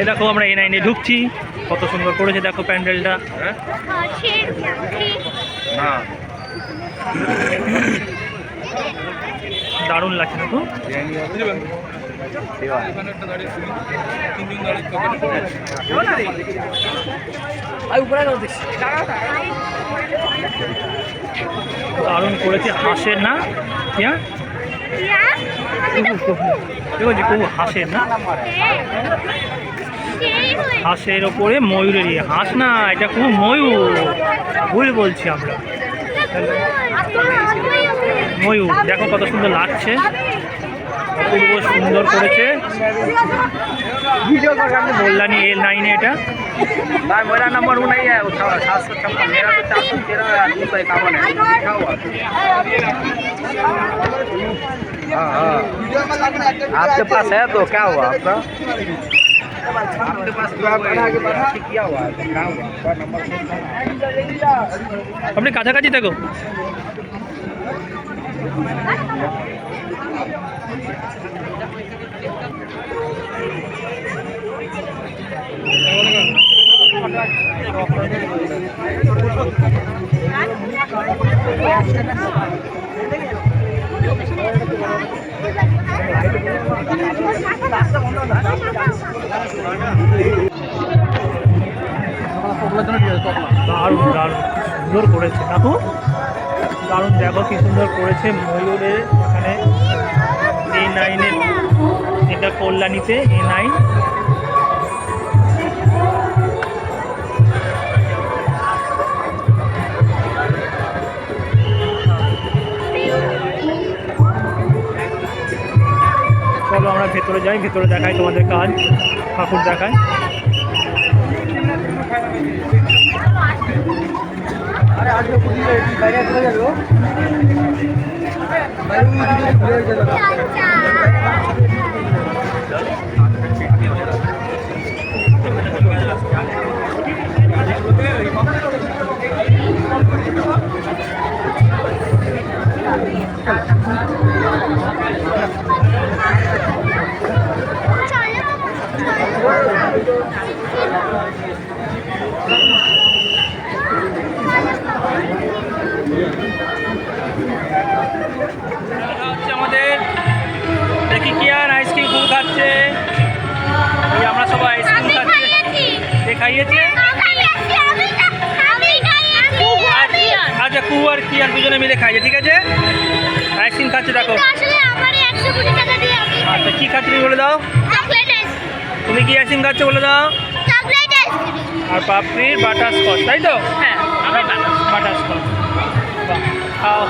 এই দেখো আমরা এ নাইনে ঢুকছি। কত সুন্দর করেছে দেখো প্যান্ডেলটা। না। দারুণ লাগছে না তো? দারুণ করেছে হাঁসের না? হ্যাঁ ঠিক আছে খুব হাঁসের না? হয়ে। হাঁসের ওপরে ময়ূরের ইয়ে হাঁস না এটা খুব ময়ূর ভুল বলছি আমরা ময়ূর দেখো কত সুন্দর লাগছে অপূর্ব সুন্দর করেছে কল্যাণী এল নাইনে এটা भाई मेरा नंबर वो नहीं है सात सौ छप्पन मेरा तो चार सौ तेरह दो सौ इक्यावन है लिखा हुआ हाँ हाँ आपके पास है तो क्या हुआ आपका आपके पास जो आप बना के बना के किया हुआ है तो क्या हुआ आपका नंबर আপনি কাছাকাছি দেখো দারুণ দারুণ। সুন্দর করেছে দেখো দারুণ দেখো কি সুন্দর করেছে ময়ূরের এখানে এ নাইনের এটা কল্যাণীতে এ নাইন ভেতরে যাই ভেতরে দেখাই তোমাদের কাজ ঠাকুর দেখায় এটা হচ্ছে আমাদের দেখি কি আর আইসক্রিম খুব খাচ্ছে। আমরা সবাই আইসক্রিম খাচ্ছি। খাইয়েছি। কে খাইয়েছে? আচ্ছা কু আর কি আর দুজনে মিলে খাইছে ঠিক আছে? আইসক্রিম খাচ্ছে দেখো। আসলে আমার 120 টাকা দিয়ে আমি আচ্ছা কি খাচ্ছি তুমি বলে দাও? তুমি কি আইসক্রিম খাচ্ছ বলে দাও? আর পাপড়ির বাটার স্কচ তাই তো? হ্যাঁ বাটার। স্কচ। খাও।